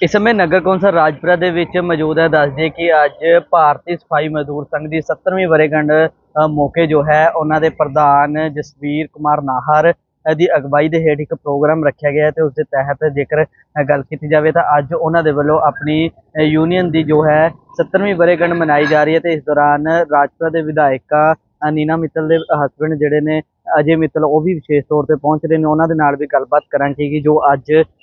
ਇਸ ਸਮੇਂ ਨਗਰ ਕੌਂਸਲ ਰਾਜਪੁਰਾ ਦੇ ਵਿੱਚ ਮੌਜੂਦ ਹੈ। ਦੱਸਦੇ ਕਿ ਅੱਜ ਭਾਰਤੀ ਸਫ਼ਾਈ ਮਜ਼ਦੂਰ ਸੰਘ ਦੀ 17ਵੀਂ ਵਰੇਗੰਢ ਮੌਕੇ ਜੋ ਹੈ, ਉਹਨਾਂ ਦੇ ਪ੍ਰਧਾਨ ਜਸਵੀਰ ਕੁਮਾਰ ਨਾਹਰ ਦੀ ਅਗਵਾਈ ਦੇ ਹੇਠ ਇੱਕ ਪ੍ਰੋਗਰਾਮ ਰੱਖਿਆ ਗਿਆ ਹੈ ਤੇ ਉਸ ਦੇ ਤਹਿਤ ਜੇਕਰ ਗੱਲ ਕੀਤੀ ਜਾਵੇ ਤਾਂ ਅੱਜ ਉਹਨਾਂ ਦੇ ਵੱਲੋਂ ਆਪਣੀ ਯੂਨੀਅਨ ਦੀ ਜੋ ਹੈ 17ਵੀਂ ਵਰੇਗੰਢ ਮਨਾਈ ਜਾ ਰਹੀ ਹੈ ਤੇ ਇਸ ਦੌਰਾਨ ਰਾਜਪੁਰਾ ਦੇ ਵਿਧਾਇਕਾ ਨੀਨਾ ਮਿੱਤਲ ਦੇ ਹਸਬੰਡ ਜਿਹੜੇ ਨੇ, ਅਜੇ ਮਿੱਤਲ ਉਹ ਵੀ ਵਿਸ਼ੇਸ਼ ਤੌਰ ਤੇ ਪਹੁੰਚ ਰਹੇ ਨੇ। ਉਹਨਾਂ ਦੇ ਨਾਲ ਵੀ ਗੱਲਬਾਤ ਕਰਾਂਗੇ ਕਿ ਜੋ ਅੱਜ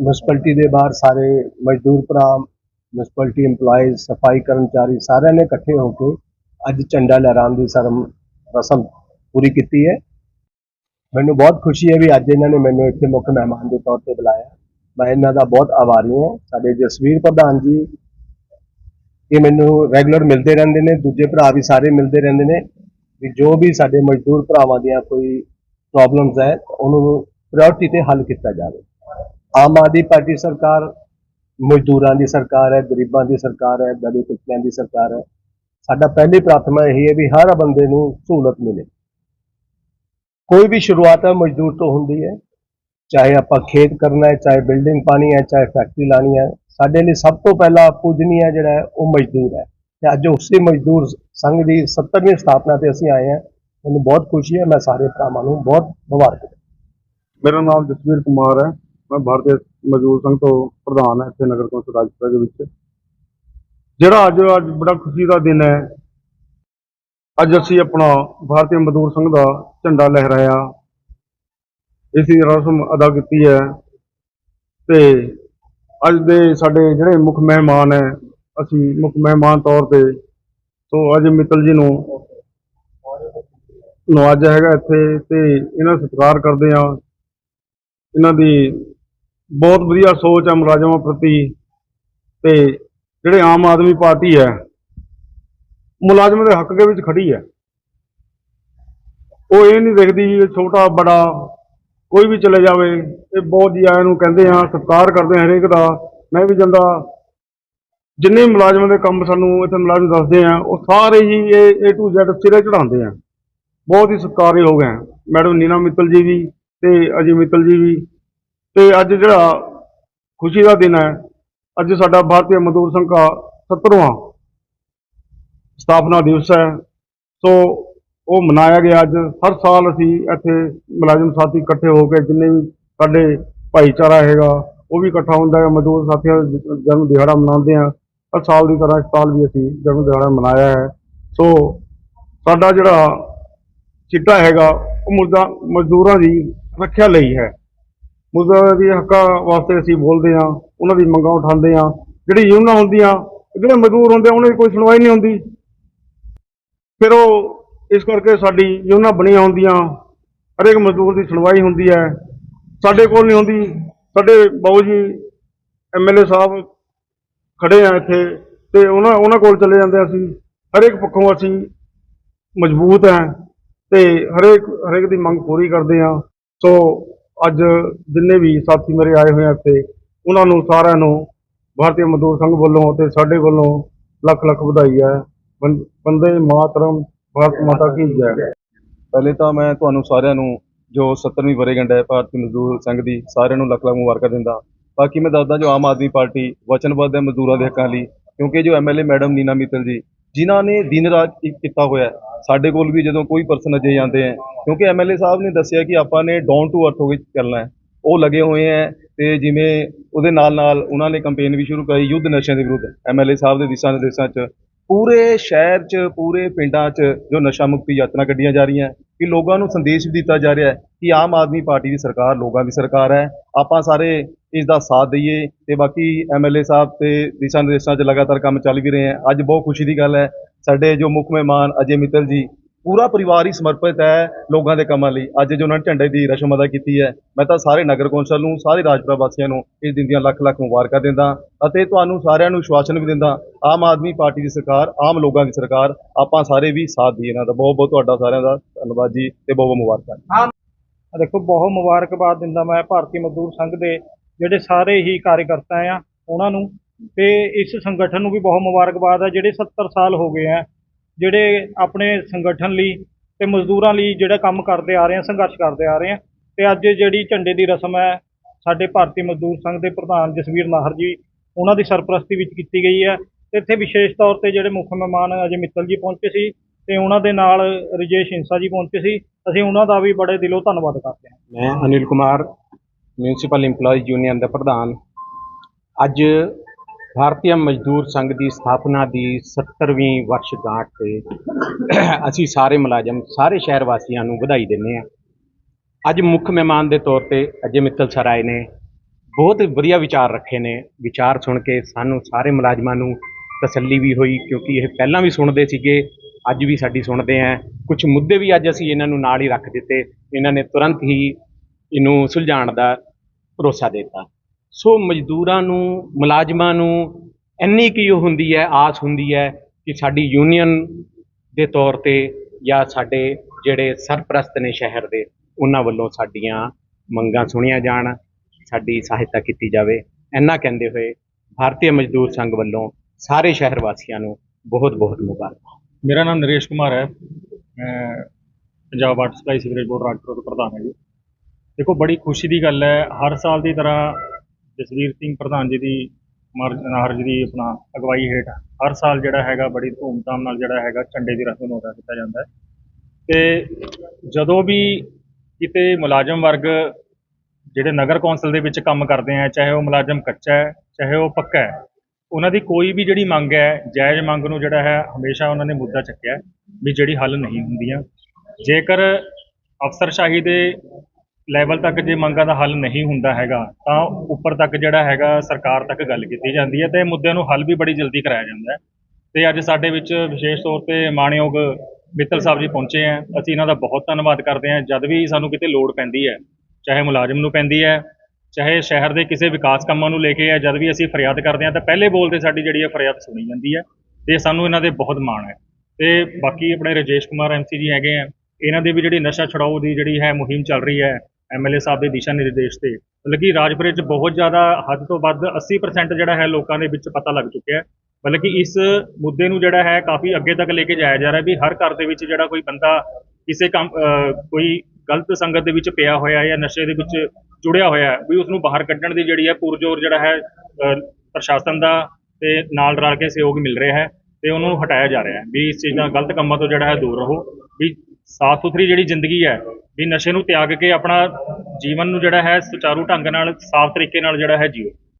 ਮਿਊਨਿਸਪੈਲਿਟੀ ਦੇ ਬਾਹਰ ਸਾਰੇ ਮਜ਼ਦੂਰ ਭਰਾ ਮਿਊਨਿਸਪੈਲਿਟੀ EMPLOYEES, ਸਫ਼ਾਈ ਕਰਮਚਾਰੀ ਸਾਰਿਆਂ ਨੇ ਇਕੱਠੇ ਹੋ ਕੇ ਅੱਜ ਝੰਡਾ ਲਹਿਰਾਉਣ ਦੀ ਸਰਮ, ਰਸਮ ਪੂਰੀ ਕੀਤੀ ਹੈ। ਮੈਨੂੰ ਬਹੁਤ ਖੁਸ਼ੀ ਹੈ ਵੀ ਅੱਜ ਇਹਨਾਂ ਨੇ ਮੈਨੂੰ ਇੱਥੇ ਮੁੱਖ ਮਹਿਮਾਨ ਦੇ ਤੌਰ ਤੇ ਬੁਲਾਇਆ। ਮੈਂ ਇਹਨਾਂ ਦਾ ਬਹੁਤ ਆਭਾਰੀ ਹਾਂ। ਸਾਡੇ ਜਸਵੀਰ ਪ੍ਰਧਾਨ ਜੀ, ਇਹ ਮੈਨੂੰ ਰੈਗੂਲਰ ਮਿਲਦੇ ਰਹਿੰਦੇ ਨੇ। ਦੂਜੇ ਭਰਾ ਵੀ ਸਾਰੇ ਮਿਲਦੇ ਰਹਿੰਦੇ ਨੇ। ਵੀ ਜੋ ਵੀ ਸਾਡੇ ਮਜ਼ਦੂਰ ਭਰਾਵਾਂ ਦੀਆਂ ਕੋਈ ਪ੍ਰੋਬਲਮਸ ਹੈ, ਉਹਨੂੰ ਪ੍ਰਾਇੋਰਟੀ ਤੇ ਹੱਲ ਕੀਤਾ ਜਾਵੇ। ਆਮ ਆਦਮੀ ਪਾਰਟੀ ਸਰਕਾਰ ਮਜ਼ਦੂਰਾਂ ਦੀ ਸਰਕਾਰ ਹੈ, ਗਰੀਬਾਂ ਦੀ ਸਰਕਾਰ ਹੈ, ਦਲਿਤ ਪਿਛੜਿਆਂ ਦੀ ਸਰਕਾਰ ਹੈ। ਸਾਡਾ ਪਹਿਲੀ ਪ੍ਰਾਰਥਨਾ ਇਹ ਹੈ ਵੀ ਹਰ ਬੰਦੇ ਨੂੰ ਸਹੂਲਤ ਮਿਲੇ। ਕੋਈ ਵੀ ਸ਼ੁਰੂਆਤ ਹੈ, ਮਜ਼ਦੂਰ ਤੋਂ ਹੁੰਦੀ ਹੈ। ਚਾਹੇ ਆਪਾਂ ਖੇਤ ਕਰਨਾ ਹੈ, ਚਾਹੇ ਬਿਲਡਿੰਗ ਪਾਣੀ ਹੈ, ਚਾਹੇ ਫੈਕਟਰੀ ਲਾਣੀ ਹੈ, ਸਾਡੇ ਲਈ ਸਭ ਤੋਂ ਪਹਿਲਾ ਹੈ ਜਿਹੜਾ ਹੈ, ਉਹ ਮਜ਼ਦੂਰ ਹੈ। ਤੇ ਅੱਜ ਉਸੇ ਮਜ਼ਦੂਰ ਸੰਘ ਦੀ 70ਵੀਂ ਸਥਾਪਨਾ ਤੇ ਅਸੀਂ ਆਏ ਹਾਂ। ਮੈਨੂੰ ਬਹੁਤ ਖੁਸ਼ੀ ਹੈ, ਮੈਂ ਸਾਰੇ ਭਰਾਵਾਂ ਨੂੰ ਬਹੁਤ ਮੁਬਾਰਕ ਮੇਰਾ ਨਾਮ ਜਸਵੀਰ ਕੁਮਾਰ ਹੈ। ਮੈਂ ਭਾਰਤੀ ਮਜ਼ਦੂਰ ਸੰਘ ਤੋਂ ਪ੍ਰਧਾਨ ਹਾਂ, ਇੱਥੇ ਨਗਰ ਕੌਂਸਲ ਰਾਜਪੁਰਾ ਦੇ ਵਿੱਚ। ਜਿਹੜਾ ਅੱਜ ਅੱਜ ਬੜਾ ਖੁਸ਼ੀ ਦਾ ਦਿਨ ਹੈ। ਅੱਜ ਅਸੀਂ ਆਪਣਾ ਭਾਰਤੀ ਮਜ਼ਦੂਰ ਸੰਘ ਦਾ ਝੰਡਾ ਲਹਿਰਾਇਆ। ਇਸ ਦੀ ਰਸਮ ਅਦਾ ਕੀਤੀ ਹੈ। ਤੇ ਅੱਜ ਦੇ ਸਾਡੇ ਜਿਹੜੇ ਮੁੱਖ ਮਹਿਮਾਨ ਹੈ, ਅਸੀਂ ਮੁੱਖ ਮਹਿਮਾਨ ਤੌਰ ਤੇ ਸੋ ਅਜੇ ਮਿੱਤਲ ਜੀ ਨੂੰ ਨਵਾਜਿਆ ਹੈਗਾ ਇੱਥੇ ਤੇ ਇਹਨਾਂ ਸਤਿਕਾਰ ਕਰਦੇ ਆ ਇਹਨਾਂ ਦੀ ਬਹੁਤ ਵਧੀਆ ਸੋਚ ਹੈ ਮੁਲਾਜ਼ਮਾਂ ਪ੍ਰਤੀ ਤੇ ਜਿਹੜੇ ਆਮ ਆਦਮੀ ਪਾਰਟੀ ਹੈ, ਮੁਲਾਜ਼ਮਾਂ ਦੇ ਹੱਕ ਦੇ ਵਿੱਚ ਖੜੀ ਹੈ। ਉਹ ਇਹ ਨਹੀਂ ਦੇਖਦੀ ਵੀ ਛੋਟਾ ਬੜਾ ਕੋਈ ਵੀ ਚਲੇ ਜਾਵੇ, ਇਹ ਬਹੁਤ ਜੀ ਆਇਆਂ ਨੂੰ ਕਹਿੰਦੇ ਆ, ਸਤਿਕਾਰ ਕਰਦੇ ਆ ਹਰੇਕ ਦਾ, ਮੈਂ ਵੀ ਜਾਂਦਾ। ਜਿੰਨੇ ਮੁਲਾਜ਼ਮਾਂ ਦੇ ਕੰਮ ਸਾਨੂੰ ਇੱਥੇ ਮੁਲਾਜ਼ਮ ਦੱਸਦੇ ਆ, ਉਹ ਸਾਰੇ ਹੀ ਇਹ, A to Z ਸਿਰੇ ਚੜਾਉਂਦੇ ਆ। ਬਹੁਤ ਹੀ ਸਤਿਕਾਰਯੋਗ ਹੈ ਮੈਡਮ ਨੀਨਾ ਮਿੱਤਲ ਜੀ ਵੀ ਤੇ ਅਜੇ ਮਿੱਤਲ ਜੀ ਵੀ। ਤੇ ਅੱਜ ਜਿਹੜਾ ਖੁਸ਼ੀ ਦਾ ਦਿਨ ਹੈ, ਅੱਜ ਸਾਡਾ ਭਾਰਤੀ ਮਜ਼ਦੂਰ ਸੰਘ ਦਾ 70ਵਾਂ ਸਥਾਪਨਾ ਦਿਵਸ ਹੈ। ਸੋ ਉਹ ਮਨਾਇਆ ਗਿਆ ਅੱਜ। ਹਰ ਸਾਲ ਅਸੀਂ ਇੱਥੇ ਮੁਲਾਜ਼ਮ ਸਾਥੀ ਇਕੱਠੇ ਹੋ ਕੇ ਜਿੰਨੇ ਵੀ ਸਾਡੇ ਭਾਈਚਾਰਾ ਹੈਗਾ, ਉਹ ਵੀ ਇਕੱਠਾ ਹੁੰਦਾ ਹੈ। ਮਜ਼ਦੂਰ ਸਾਥੀਆਂ ਦਾ ਜਨਮ ਦਿਹਾੜਾ ਮਨਾਉਂਦੇ ਆ ਹਰ ਸਾਲ ਦੀ ਤਰ੍ਹਾਂ ਇਸ ਸਾਲ ਵੀ ਅਸੀਂ ਜਨਮ ਦਿਹਾੜਾ ਮਨਾਇਆ ਹੈ। ਸੋ ਸਾਡਾ ਜਿਹੜਾ ਚਿੱਟਾ ਹੈਗਾ, ਉਹ ਮੁਰਦਾ ਮਜ਼ਦੂਰਾਂ ਦੀ ਰੱਖਿਆ ਲਈ ਹੈ। ਮਜ਼ਦੂਰਾਂ ਦੇ ਹੱਕਾਂ ਵਾਸਤੇ ਅਸੀਂ ਬੋਲਦੇ ਹਾਂ ਉਹਨਾਂ ਦੀ ਮੰਗਾਂ ਉਠਾਉਂਦੇ ਹਾਂ। ਜਿਹੜੀ ਯੂਨੀਅਨਾਂ ਹੁੰਦੀਆਂ ਜਿਹੜੇ ਮਜ਼ਦੂਰ ਹੁੰਦੇ ਆ, ਉਹਨਾਂ ਦੀ ਕੋਈ ਸੁਣਵਾਈ ਨਹੀਂ ਹੁੰਦੀ। ਫਿਰ ਉਹ ਇਸ ਕਰਕੇ ਸਾਡੀ ਯੂਨੀਅਨਾਂ ਬਣੀਆਂ ਹੁੰਦੀਆਂ। ਹਰੇਕ ਮਜ਼ਦੂਰ ਦੀ ਸੁਣਵਾਈ ਹੁੰਦੀ ਹੈ। ਸਾਡੇ ਕੋਲ ਨਹੀਂ ਹੁੰਦੀ। ਸਾਡੇ ਬਾਊ ਜੀ ਐਮਐਲਏ ਸਾਹਿਬ ਖੜੇ ਆ ਇੱਥੇ ਤੇ ਉਹਨਾਂ ਉਹਨਾਂ ਕੋਲ ਚਲੇ ਜਾਂਦੇ ਅਸੀਂ। ਹਰੇਕ ਪੱਖੋਂ ਅਸੀਂ ਮਜ਼ਬੂਤ ਹੈ ਤੇ ਹਰੇਕ ਹਰੇਕ ਦੀ ਮੰਗ ਪੂਰੀ ਕਰਦੇ ਹਾਂ। ਸੋ ਅੱਜ ਜਿੰਨੇ ਵੀ ਸਾਥੀ ਮੇਰੇ ਆਏ ਹੋਏ ਆ ਇੱਥੇ, ਉਹਨਾਂ ਨੂੰ ਸਾਰਿਆਂ ਨੂੰ ਭਾਰਤੀ ਮਜ਼ਦੂਰ ਸੰਘ ਵੱਲੋਂ ਤੇ ਸਾਡੇ ਵੱਲੋਂ ਲੱਖ ਲੱਖ ਵਧਾਈ ਹੈ। ਬੰਦੇ ਮਾਤਰਮ ਭਾਰਤ ਮਾਤਾ ਕੀ ਜੈ। ਪਹਿਲੇ ਤਾਂ ਮੈਂ ਤੁਹਾਨੂੰ ਸਾਰਿਆਂ ਨੂੰ, ਜੋ 70ਵੀਂ ਵਰ੍ਹੇਗੰਢ ਹੈ ਭਾਰਤੀ ਮਜ਼ਦੂਰ ਸੰਘ ਦੀ, ਸਾਰਿਆਂ ਨੂੰ ਲੱਖ ਲੱਖ ਮੁਬਾਰਕਾਂ ਦਿੰਦਾ। ਬਾਕੀ ਮੈਂ ਦੱਸਦਾ ਜੋ ਆਮ ਆਦਮੀ ਪਾਰਟੀ ਵਚਨਬੱਧ ਹੈ ਮਜ਼ਦੂਰਾਂ ਦੇ ਹੱਕਾਂ ਲਈ, ਕਿਉਂਕਿ ਜੋ ਐਮਐਲਏ ਮੈਡਮ ਨੀਨਾ ਮਿੱਤਲ ਜੀ, ਜਿਨ੍ਹਾਂ ਨੇ ਦਿਨ ਰਾਤ ਇੱਕ ਕੀਤਾ ਹੋਇਆ ਸਾਡੇ ਕੋਲ ਵੀ ਜਦੋਂ ਕੋਈ ਪਰਸਨ ਅਜੇ ਆਉਂਦੇ ਹੈ ਕਿਉਂਕਿ ਐਮਐਲਏ ਸਾਹਿਬ ਨੇ ਦੱਸਿਆ ਕਿ ਆਪਾਂ ਨੇ ਡਾਊਨ ਟੂ ਅਰਥ ਹੋ ਕੇ ਚੱਲਣਾ ਹੈ। ਉਹ ਲੱਗੇ ਹੋਏ ਹੈ ਤੇ ਜਿਵੇਂ ਉਹਦੇ ਨਾਲ ਨਾਲ ਉਹਨਾਂ ਨੇ ਕੈਂਪੇਨ ਵੀ ਸ਼ੁਰੂ ਕਰੀ ਯੁੱਧ ਨਸ਼ਿਆਂ ਦੇ ਵਿਰੁੱਧ ਐਮਐਲਏ ਸਾਹਿਬ ਦੇ ਦਿਸ਼ਾ ਨਿਰਦੇਸ਼ਾਂ 'ਚ। ਪੂਰੇ ਸ਼ਹਿਰ 'ਚ, ਪੂਰੇ ਪਿੰਡਾਂ 'ਚ ਜੋ ਨਸ਼ਾ ਮੁਕਤੀ ਯਾਤਰਾ ਕੱਢੀਆਂ ਜਾ ਰਹੀਆਂ, ਕਿ ਲੋਕਾਂ ਨੂੰ ਸੰਦੇਸ਼ ਵੀ ਦਿੱਤਾ ਜਾ ਰਿਹਾ ਹੈ ਕਿ ਆਮ ਆਦਮੀ ਪਾਰਟੀ ਦੀ ਸਰਕਾਰ ਲੋਕਾਂ ਦੀ ਸਰਕਾਰ ਹੈ। ਆਪਾਂ ਸਾਰੇ ਇਸ ਦਾ ਸਾਥ ਦਈਏ ਤੇ ਬਾਕੀ ਐਮਐਲਏ ਸਾਹਿਬ ਤੇ ਦਿਸ਼ਾ ਨਿਰਦੇਸ਼ਾਂ 'ਚ ਲਗਾਤਾਰ ਕੰਮ ਚੱਲ ਵੀ ਰਹੇ ਹੈ ਅੱਜ ਬਹੁਤ ਖੁਸ਼ੀ ਦੀ ਗੱਲ ਹੈ ਸਾਡੇ ਜੋ ਮੁੱਖ ਮਹਿਮਾਨ ਅਜੇ ਮਿੱਤਲ ਜੀ, ਪੂਰਾ ਪਰਿਵਾਰ ਹੀ ਸਮਰਪਿਤ ਹੈ ਲੋਕਾਂ ਦੇ ਕੰਮਾਂ ਲਈ। ਅੱਜ ਜੋ ਉਹਨਾਂ ਨੇ ਝੰਡੇ ਦੀ ਰਸਮ ਅਦਾ ਕੀਤੀ ਹੈ, ਮੈਂ ਤਾਂ ਸਾਰੇ ਨਗਰ ਕੌਂਸਲ ਨੂੰ, ਸਾਰੇ ਰਾਜਪੁਰਾ ਵਾਸੀਆਂ ਨੂੰ ਇਸ ਦਿਨ ਦੀਆਂ ਲੱਖ ਲੱਖ ਮੁਬਾਰਕਾਂ ਦਿੰਦਾ ਅਤੇ ਤੁਹਾਨੂੰ ਸਾਰਿਆਂ ਨੂੰ ਵਿਸ਼ਵਾਸਨ ਵੀ ਦਿੰਦਾ। ਆਮ ਆਦਮੀ ਪਾਰਟੀ ਦੀ ਸਰਕਾਰ, ਆਮ ਲੋਕਾਂ ਦੀ ਸਰਕਾਰ, ਆਪਾਂ ਸਾਰੇ ਵੀ ਸਾਥ ਦੀ ਇਹਨਾਂ ਦਾ। ਬਹੁਤ ਬਹੁਤ ਤੁਹਾਡਾ ਸਾਰਿਆਂ ਦਾ ਧੰਨਵਾਦ ਜੀ ਤੇ ਬਹੁਤ ਬਹੁਤ ਮੁਬਾਰਕਾਂ ਦੇਖੋ, ਬਹੁਤ ਮੁਬਾਰਕਬਾਦ ਦਿੰਦਾ ਮੈਂ ਭਾਰਤੀ ਮਜ਼ਦੂਰ ਸੰਘ ਦੇ, ਜਿਹੜੇ ਸਾਰੇ ਹੀ ਕਾਰਜਕਰਤਾ ਆ, ਉਹਨਾਂ ਨੂੰ ਤੇ ਇਸ ਸੰਗਠਨ ਨੂੰ ਵੀ ਬਹੁਤ ਮੁਬਾਰਕਬਾਦ ਹੈ ਜਿਹੜੇ 70 ਸਾਲ ਹੋ ਗਏ ਆ, ਜਿਹੜੇ ਆਪਣੇ ਸੰਗਠਨ ਲਈ ਤੇ ਮਜ਼ਦੂਰਾਂ ਲਈ ਜਿਹੜਾ ਕੰਮ ਕਰਦੇ ਆ ਰਹੇ ਆ, ਸੰਘਰਸ਼ ਕਰਦੇ ਆ ਰਹੇ ਆ। ਤੇ ਅੱਜ ਜਿਹੜੀ ਝੰਡੇ ਦੀ ਰਸਮ ਹੈ, ਸਾਡੇ ਭਾਰਤੀ ਮਜ਼ਦੂਰ ਸੰਘ ਦੇ ਪ੍ਰਧਾਨ ਜਸਵੀਰ ਨਾਹਰ ਜੀ, ਉਹਨਾਂ ਦੀ ਸਰਪ੍ਰਸਤੀ ਵਿੱਚ ਕੀਤੀ ਗਈ ਹੈ। ਤੇ ਇੱਥੇ ਵਿਸ਼ੇਸ਼ ਤੌਰ ਤੇ ਜਿਹੜੇ ਮੁੱਖ ਮਹਿਮਾਨ ਅਜੇ ਮਿੱਤਲ ਜੀ ਪਹੁੰਚੇ ਸੀ ਤੇ ਉਹਨਾਂ ਦੇ ਨਾਲ ਰਜੇਸ਼ ਹਿੰਸਾ ਜੀ ਪਹੁੰਚੇ ਸੀ। ਅਸੀਂ ਉਹਨਾਂ ਦਾ ਵੀ ਬੜੇ ਦਿਲੋਂ ਧੰਨਵਾਦ ਕਰਦੇ ਹਾਂ। ਮੈਂ Anil Kumar municipal EMPLOYEES union ਦਾ ਪ੍ਰਧਾਨ। ਅੱਜ ਭਾਰਤੀ ਮਜ਼ਦੂਰ ਸੰਘ ਦੀ ਸਥਾਪਨਾ ਦੀ 70ਵੀਂ ਵਰਸ਼ਗਾਂਠ ਤੇ ਅਸੀਂ ਸਾਰੇ ਮੁਲਾਜ਼ਮ, ਸਾਰੇ ਸ਼ਹਿਰ ਵਾਸੀਆਂ ਨੂੰ ਵਧਾਈ ਦਿੰਦੇ ਹਾਂ। ਅੱਜ ਮੁੱਖ ਮਹਿਮਾਨ ਦੇ ਤੌਰ ਤੇ ਅਜੇ ਮਿੱਤਲ ਸਰ ਆਏ ਨੇ। ਬਹੁਤ ਵਧੀਆ ਵਿਚਾਰ ਰੱਖੇ ਨੇ। ਵਿਚਾਰ ਸੁਣ ਕੇ ਸਾਨੂੰ ਸਾਰੇ ਮੁਲਾਜ਼ਮਾਂ ਨੂੰ ਤਸੱਲੀ ਵੀ ਹੋਈ, ਕਿਉਂਕਿ ਇਹ ਪਹਿਲਾਂ ਵੀ ਸੁਣਦੇ ਸੀਗੇ, ਅੱਜ ਵੀ ਸਾਡੀ ਸੁਣਦੇ ਆ ਕੁਝ ਮੁੱਦੇ ਵੀ ਅੱਜ ਅਸੀਂ ਇਹਨਾਂ ਨੂੰ ਨਾਲ ਹੀ ਰੱਖ ਦਿੱਤੇ। ਇਹਨਾਂ ਨੇ ਤੁਰੰਤ ਹੀ ਇਹਨੂੰ ਸੁਲਝਾਉਣ ਦਾ ਭਰੋਸਾ ਦਿੱਤਾ। ਸੋ ਮਜ਼ਦੂਰਾਂ ਨੂੰ, ਮੁਲਾਜ਼ਮਾਂ ਨੂੰ ਇੰਨੀ ਕੀ ਉਹ ਹੁੰਦੀ ਹੈ, ਆਸ ਹੁੰਦੀ ਹੈ ਕਿ ਸਾਡੀ ਯੂਨੀਅਨ ਦੇ ਤੌਰ ਤੇ ਜਾਂ ਸਾਡੇ ਜਿਹੜੇ ਸਰਪ੍ਰਸਤ ਨੇ ਸ਼ਹਿਰ ਦੇ, ਉਹਨਾਂ ਵੱਲੋਂ ਸਾਡੀਆਂ ਮੰਗਾਂ ਸੁਣੀਆਂ ਜਾਣ, ਸਾਡੀ ਸਹਾਇਤਾ ਕੀਤੀ ਜਾਵੇ। ਇੰਨਾ ਕਹਿੰਦੇ ਹੋਏ ਭਾਰਤੀ ਮਜ਼ਦੂਰ ਸੰਘ ਵੱਲੋਂ ਸਾਰੇ ਸ਼ਹਿਰ ਵਾਸੀਆਂ ਨੂੰ ਬਹੁਤ ਬਹੁਤ ਮੁਬਾਰਕ। ਮੇਰਾ ਨਾਮ ਨਰੇਸ਼ ਕੁਮਾਰ ਹੈ। ਮੈਂ Punjab water supply sewerage board Rajpur ਦਾ ਪ੍ਰਧਾਨ ਹਾਂ ਜੀ। ਦੇਖੋ, ਬੜੀ ਖੁਸ਼ੀ ਦੀ ਗੱਲ ਹੈ, ਹਰ ਸਾਲ ਦੀ ਤਰ੍ਹਾਂ ਜਸਵੀਰ ਸਿੰਘ ਪ੍ਰਧਾਨ ਜੀ ਦੀ ਕੁਮਾਰ ਨਾਹਰ ਜੀ ਦੀ ਆਪਣਾ ਅਗਵਾਈ ਹੇਠ ਹਰ ਸਾਲ ਜਿਹੜਾ ਹੈਗਾ ਬੜੀ ਧੂਮਧਾਮ ਨਾਲ ਜਿਹੜਾ ਹੈਗਾ ਝੰਡੇ ਦੀ ਰਸਮ ਨੂੰ ਅਦਾ ਕੀਤਾ ਜਾਂਦਾ ਹੈ। ਤੇ ਜਦੋਂ ਵੀ ਕਿਤੇ ਮੁਲਾਜ਼ਮ ਵਰਗ ਜਿਹੜੇ ਨਗਰ ਕੌਂਸਲ ਦੇ ਵਿੱਚ ਕੰਮ ਕਰਦੇ ਆ, ਚਾਹੇ ਉਹ ਮੁਲਾਜ਼ਮ ਕੱਚਾ ਹੈ, ਚਾਹੇ ਉਹ ਪੱਕਾ ਹੈ, ਉਹਨਾਂ ਦੀ ਕੋਈ ਵੀ ਜਿਹੜੀ ਮੰਗ ਹੈ, ਜਾਇਜ਼ ਮੰਗ ਨੂੰ ਜਿਹੜਾ ਹੈ, ਹਮੇਸ਼ਾ ਉਹਨਾਂ ਨੇ ਮੁੱਦਾ ਚੱਕਿਆ ਵੀ ਜਿਹੜੀ ਹੱਲ ਨਹੀਂ ਹੁੰਦੀਆਂ। ਜੇਕਰ ਅਫਸਰਸ਼ਾਹੀ ਦੇ ਲੈਵਲ ਤੱਕ ਜੇ ਮੰਗਾਂ ਦਾ ਹੱਲ ਨਹੀਂ ਹੁੰਦਾ ਹੈਗਾ, ਤਾਂ ਉੱਪਰ ਤੱਕ ਜਿਹੜਾ ਹੈਗਾ ਸਰਕਾਰ ਤੱਕ ਗੱਲ ਕੀਤੀ ਜਾਂਦੀ ਹੈ ਤੇ ਮੁੱਦਿਆਂ ਨੂੰ ਹੱਲ ਵੀ ਬੜੀ ਜਲਦੀ ਕਰਾਇਆ ਜਾਂਦਾ ਹੈ। ਤੇ ਅੱਜ ਸਾਡੇ ਵਿੱਚ ਵਿਸ਼ੇਸ਼ ਤੌਰ ਤੇ ਮਾਣਯੋਗ ਮਿੱਤਲ ਸਾਹਿਬ ਜੀ ਪਹੁੰਚੇ ਹੈ। ਅਸੀਂ ਇਹਨਾਂ ਦਾ ਬਹੁਤ ਧੰਨਵਾਦ ਕਰਦੇ ਹਾਂ। ਜਦ ਵੀ ਸਾਨੂੰ ਕਿਤੇ ਲੋੜ ਪੈਂਦੀ ਹੈ, ਚਾਹੇ ਮੁਲਾਜ਼ਮ ਨੂੰ ਪੈਂਦੀ ਹੈ, ਚਾਹੇ ਸ਼ਹਿਰ ਦੇ ਕਿਸੇ ਵਿਕਾਸ ਕੰਮਾਂ ਨੂੰ ਲੈ ਕੇ ਹੈ, ਜਦ ਵੀ ਅਸੀਂ ਫਰਿਆਦ ਕਰਦੇ ਹਾਂ ਤਾਂ ਪਹਿਲੇ ਬੋਲਦੇ ਸਾਡੀ ਜਿਹੜੀ ਹੈ ਫਰਿਆਦ ਸੁਣੀ ਜਾਂਦੀ ਹੈ ਤੇ ਸਾਨੂੰ ਇਹਨਾਂ ਦੇ ਬਹੁਤ ਮਾਣ ਹੈ। ਤੇ ਬਾਕੀ ਆਪਣੇ ਰਜੇਸ਼ ਕੁਮਾਰ ਐਮਸੀ ਜੀ ਹੈਗੇ ਆ ਇਹਨਾਂ ਦੀ ਵੀ ਜਿਹੜੀ ਨਸ਼ਾ ਛੁਡਾਓ ਦੀ ਜਿਹੜੀ ਹੈ ਮੁਹਿੰਮ ਚੱਲ ਰਹੀ ਹੈ ਐਮਐਲਏ ਸਾਹਿਬ ਦੇ ਦਿਸ਼ਾ ਨਿਰਦੇਸ਼ ਤੇ। ਮਤਲਬ ਕਿ ਰਾਜਪੁਰੇ 'ਚ ਬਹੁਤ ਜ਼ਿਆਦਾ ਹੱਦ ਤੋਂ ਵੱਧ 80% ਜਿਹੜਾ ਹੈ ਲੋਕਾਂ ਦੇ ਵਿੱਚ ਪਤਾ ਲੱਗ ਚੁੱਕਿਆ ਹੈ। ਮਤਲਬ ਕਿ ਇਸ ਮੁੱਦੇ ਨੂੰ ਜਿਹੜਾ ਹੈ ਕਾਫੀ ਅੱਗੇ ਤੱਕ ਲੈ ਕੇ ਜਾਇਆ ਜਾ ਰਿਹਾ ਵੀ ਹਰ ਘਰ ਦੇ ਵਿੱਚ ਜਿਹੜਾ ਕੋਈ ਬੰਦਾ ਕਿਸੇ ਕੰਮ ਕੋਈ ਗਲਤ ਸੰਗਤ ਦੇ ਵਿੱਚ ਪਿਆ ਹੋਇਆ ਜਾਂ ਨਸ਼ੇ ਦੇ ਵਿੱਚ ਜੁੜਿਆ ਹੋਇਆ ਵੀ ਉਸ ਨੂੰ ਬਾਹਰ ਕੱਢਣ ਦੀ ਜਿਹੜੀ ਹੈ ਪੁਰਜੋਰ ਜਿਹੜਾ ਹੈ ਪ੍ਰਸ਼ਾਸਨ ਦਾ ਤੇ ਨਾਲ ਰਲ ਕੇ ਸਹਿਯੋਗ ਮਿਲ ਰਿਹਾ ਹੈ ਤੇ ਉਹਨਾਂ ਨੂੰ ਹਟਾਇਆ ਜਾ ਰਿਹਾ ਹੈ ਵੀ ਇਸ ਚੀਜ਼ ਨਾਲ ਗਲਤ ਕੰਮਾਂ ਤੋਂ ਜਿਹੜਾ ਹੈ ਦੂਰ ਰਹੋ। ਵੀ ਸਾਫ਼ ਸੁਥਰੀ ਜਿਹੜੀ ਜ਼ਿੰਦਗੀ ਹੈ, ਵੀ ਨਸ਼ੇ ਨੂੰ ਤਿਆਗ ਕੇ ਆਪਣਾ ਜੀਵਨ ਨੂੰ ਜਿਹੜਾ ਹੈ ਸੁਚਾਰੂ ਢੰਗ ਨਾਲ, ਸਾਫ਼ ਤਰੀਕੇ ਨਾਲ ਜਿਹੜਾ ਹੈ ਜੀਓ।